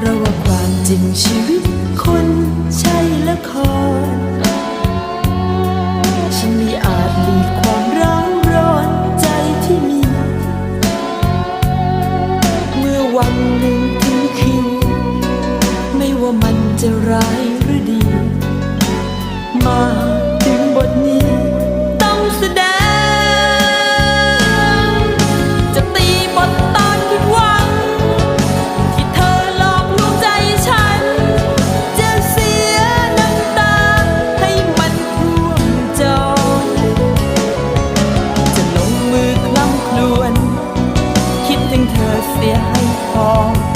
เราว่าความจริงชีวิตคนใช่ละคร ฉันไม่อาจหลีกความร้าวร้อนใจที่มี เมื่อวันหนึ่งถึงคิว ไม่ว่ามันจะร้าย 别害怕。